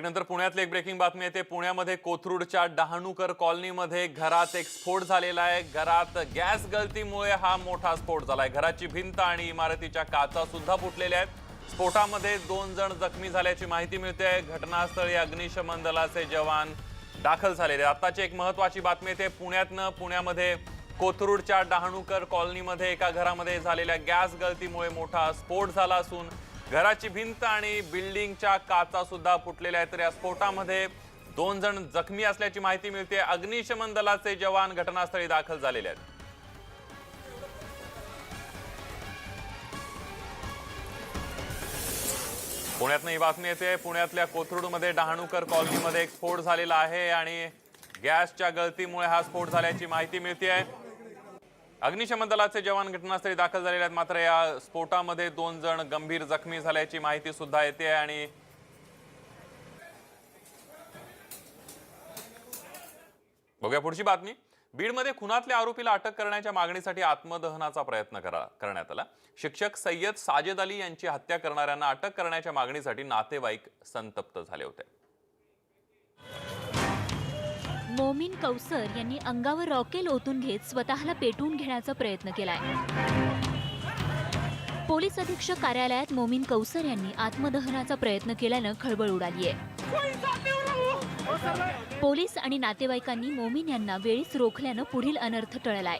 ब्रेकनंतर पुण्यातली एक ब्रेकिंग बातमी येते. पुण्यामध्ये कोथरूडच्या डहाणूकर कॉलनीमध्ये घरात एक स्फोट झालेला आहे. घरात गॅस गळतीमुळे हा मोठा स्फोट झाला आहे. घराची भिंत आणि इमारतीच्या काचा सुद्धा फुटलेल्या आहेत. स्फोटामध्ये दोन जण जखमी झाल्याची माहिती मिळते. घटनास्थळी अग्निशमन दलाचे जवान दाखल झालेले आहेत. आत्ताची एक महत्वाची बातमी येते. पुण्यातनं पुण्यामध्ये कोथरूडच्या डहाणूकर कॉलनीमध्ये एका घरामध्ये झालेल्या गॅस गळतीमुळे मोठा स्फोट झाला असून घराची भिंत आणि बिल्डिंगच्या काचा सुद्धा फुटलेल्या आहेत. तर या स्फोटामध्ये दोन जण जखमी असल्याची माहिती मिळते. अग्निशमन दलाचे जवान घटनास्थळी दाखल झालेले आहेत. पुण्यातनं ही बातमी येते. पुण्यातल्या कोथरूडमध्ये डहाणूकर कॉलनीमध्ये एक स्फोट झालेला आहे आणि गॅसच्या गळतीमुळे हा स्फोट झाल्याची माहिती मिळते आहे. अग्निशमन दलाचे जवान घटनास्थळी दाखल झालेले आहेत. मात्र या स्फोटामध्ये दोन जण गंभीर जखमी झाल्याची माहिती सुद्धा येते आणि बघूया पुढची बातमी. बीडमध्ये खुनातल्या आरोपीला अटक करण्याच्या मागणीसाठी आत्मदहनाचा प्रयत्न करा करण्यात आला. शिक्षक सय्यद साजेद अली यांची हत्या करणाऱ्यांना अटक करण्याच्या मागणीसाठी नातेवाईक संतप्त झाले होते. मोमीन कौसर यांनी अंगावर रॉकेल ओतून घेत स्वतःला पेटवून घेण्याचा प्रयत्न केलाय. पोलीस अधीक्षक कार्यालयात मोमीन कौसर यांनी आत्मदहनाचा प्रयत्न केल्यानं खळबळ उडाली आहे पोलीस आणि नातेवाईकांनी मोमीन यांना वेळीच रोखल्यानं पुढील अनर्थ टळलाय.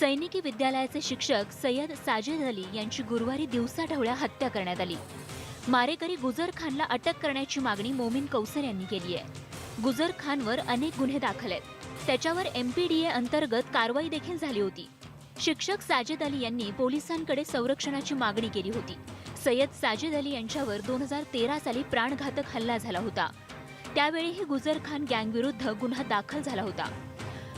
सैनिकी विद्यालयाचे शिक्षक सय्यद साजेद अली यांची गुरुवारी दिवसाढवळ्या हत्या करण्यात आली. मारेकरी गुजर खानला अटक करण्याची मागणी मोमीन कौसर यांनी केली आहे गुजर खानवर अनेक गुन्हे दाखल आहेत. त्याच्यावर एमपीडीए अंतर्गत कारवाई देखील झाली होती. शिक्षक साजिद अली यांनी पोलिसांकडे संरक्षणाची मागणी केली होती. सय्यद साजिद अली यांच्यावर दोन हजार तेरा साली प्राणघातक हल्ला झाला होता. त्यावेळीही गुजर खान गँगविरुद्ध गुन्हा दाखल झाला होता.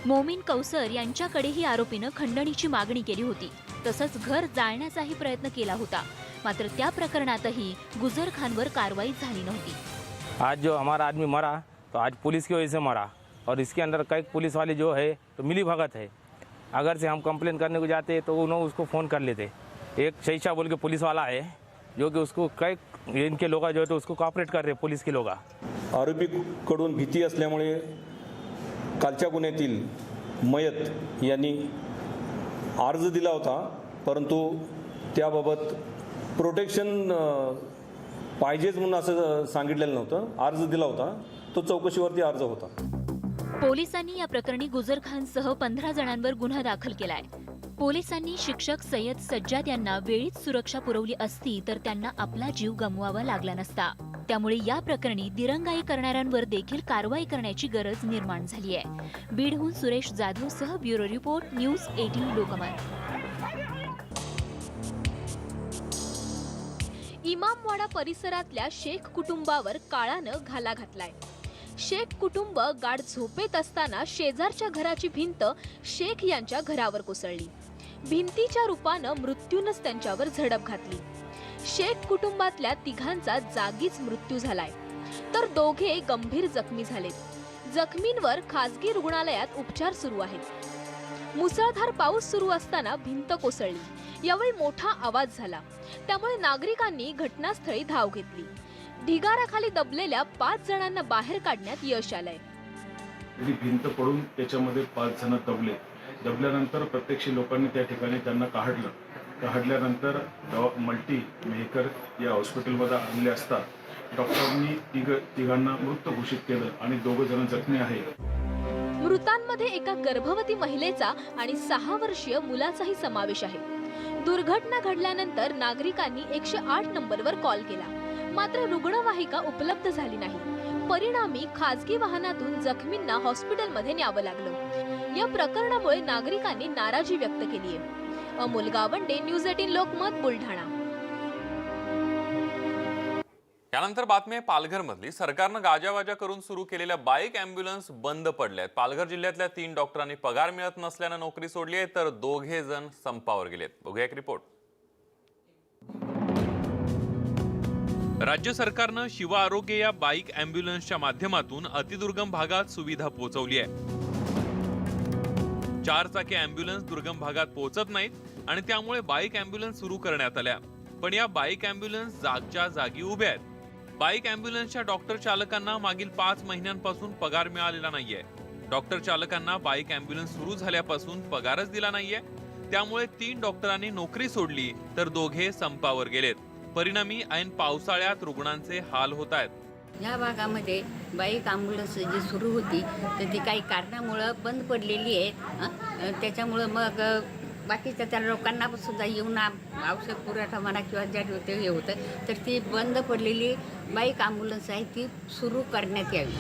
मोमीन कौसर यांच्याकडेही आरोपीनं खंडणीची मागणी केली होती. तसंच घर जाळण्याचाही प्रयत्न केला होता. मात्र त्या प्रकरणातही गुजर खानवर कारवाई झाली नव्हती. आज जो हमारा आदमी मरा तो आज पुलिस की वजह से मरा। और इसके अंदर कई पुलिस वाले जो है तो मिली भगत है। अगर से हम कंप्लेन करने को जाते तो उन्होंने उसको फ़ोन कर लेते। एक शहीशा बोल के पुलिस वाला है जो कि उसको कई इनके लोग जो है तो उसको कॉपरेट कर रहे पुलिस के लोग। आरोपीकडून भीती असल्यामुळे कालच्या गुन्ह्यातील मयत यांनी अर्ज दिला होता परंतु त्याबाबत प्रोटेक्शन पाहिजेच म्हणून असं सांगितलेलं नव्हतं. अर्ज दिला होता. तो चौकशीवरती अर्ज होता. पोलिसांनी या प्रकरणी गुजर खानसह पंधरा जणांवर गुन्हा दाखल केलाय. पोलिसांनी शिक्षक सय्यद सज्जाद यांना वेळीच सुरक्षा पुरवली असती तर त्यांना आपला जीव गमवावा लागला नसता. त्यामुळे या प्रकरणी दिरंगाई करणाऱ्यांवर देखील कारवाई करण्याची गरज निर्माण झाली आहे. बीडहून सुरेश जाधव सह bureau report news eighteen Lokmat. Imamwada परिसरातल्या शेख कुटुंबावर काळानं घाला घातलाय. शेख कुटुंब गाढ झोपेत असताना शेजारच्या घराची भिंत शेख यांच्या घरावर कोसळली. भिंतीच्या रूपानं मृत्यूनच त्यांच्यावर झडप घातली. शेख कुटुंबातल्या तिघांचा जागीच मृत्यू झालाय. तर दोघे गंभीर जखमी झालेत. जखमींवर खासगी रुग्णालयात उपचार सुरू आहेत. मुसळधार पाऊस सुरू असताना भिंत कोसळली. यावेळी मोठा आवाज झाला. त्यामुळे नागरिकांनी घटनास्थळी धाव घेतली. ढिगाराखाली दबलेल्या पाच जणांना बाहेर काढण्यात यश आलंय. भिंत पडून त्याच्यामध्ये पाच जण दबले. दबल्यानंतर प्रत्यक्ष लोकांनी त्या ठिकाणी त्यांना काढलं. काढल्यानंतर दवा मल्टी मेहकर या हॉस्पिटलमध्ये आणले असता डॉक्टरांनी तिघ तिघांना मृत घोषित केलं आणि दोघं जण जखमी आहेत. मृतांमध्ये एका गर्भवती महिलेचा आणि सहा वर्षीय मुलाचाही समावेश आहे. दुर्घटना घडल्यानंतर नागरिकांनी एकशे आठ नंबरवर कॉल केला. मात्र रुग्णवाहिका उपलब्ध झाली नाही. परिणामी खासगी वाहनातून जखमींना हॉस्पिटलमध्ये न्यावं लागलं. या प्रकरणामुळे नागरिकांनी नाराजी व्यक्त केली आहे. Amol Gawande news eighteen Lokmat Buldhana. त्यानंतर बातमी आहे पालघरमधली. सरकारनं गाजावाजा करून सुरू केलेल्या बाईक अँब्युलन्स बंद पडल्या आहेत पालघर जिल्ह्यातल्या तीन डॉक्टरांनी पगार मिळत नसल्यानं नोकरी सोडली आहे तर दोघे जण संपावर गेलेत. बघूया एक रिपोर्ट. राज्य सरकारनं शिवा आरोग्य या बाईक अँब्युलन्सच्या माध्यमातून अतिदुर्गम भागात सुविधा पोहोचवली आहे. चार चाकी अँब्युलन्स दुर्गम भागात पोहोचत नाहीत आणि त्यामुळे बाईक अँब्युलन्स सुरू करण्यात आल्या. पण या बाईक अँब्युलन्स जागच्या जागी उभ्या आहेत. बाईक अँब्युलन्सच्या डॉक्टर चालकांना मागील पाच महिन्यांपासून पगार मिळालेला नाहीये. डॉक्टर चालकांना बाईक अँब्युलन्स सुरू झाल्यापासून पगारच दिला नाहीये. त्यामुळे तीन डॉक्टरांनी नोकरी सोडली तर दोघे संपावर गेलेत. परिणामी ऐन पावसाळ्यात रुग्णांचे हाल होत आहेत. ह्या भागामध्ये बाईक ॲम्ब्युलन्स जी सुरू होती तर ती काही कारणामुळं बंद पडलेली आहे. हं. त्याच्यामुळं मग बाकीच्या त्या लोकांना सुद्धा येऊन औषध पुरवठा म्हणा किंवा ज्या होते हे होतं. तर ती बंद पडलेली बाईक ॲम्ब्युलन्स आहे ती सुरू करण्यात यावी.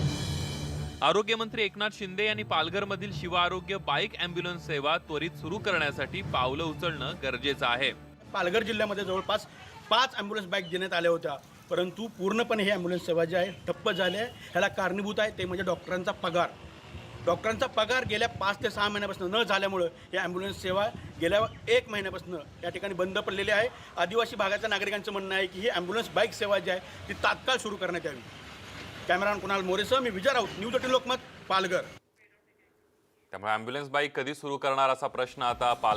आरोग्यमंत्री एकनाथ शिंदे यांनी पालघरमधील शिव आरोग्य बाईक अँब्युलन्स सेवा त्वरित सुरू करण्यासाठी पावलं उचलणं गरजेचं आहे. पालघर जिल्ह्यामध्ये जवळपास पाच ॲम्ब्युलन्स बाईक देण्यात आल्या होत्या. परंतु पूर्णपणे हे ॲम्ब्युलन्स सेवा जी आहे ठप्प झाली आहे. ह्याला कारणीभूत आहे ते म्हणजे डॉक्टरांचा पगार. डॉक्टरांचा पगार गेल्या पाच ते सहा महिन्यापासून न झाल्यामुळं या ॲम्ब्युलन्स सेवा गेल्या एक महिन्यापासून या ठिकाणी बंद पडलेली आहे. आदिवासी भागाच्या नागरिकांचं म्हणणं आहे की ही ॲम्ब्युलन्स बाईक सेवा जी आहे ती तात्काळ सुरू करण्यात यावी. कॅमेरामॅन कुणाल मोरेसह मी विजय राऊत न्यूज एटीन लोकमत पालघर. त्यामुळे ॲम्ब्युलन्स बाईक कधी सुरू करणार असा प्रश्न आता पाल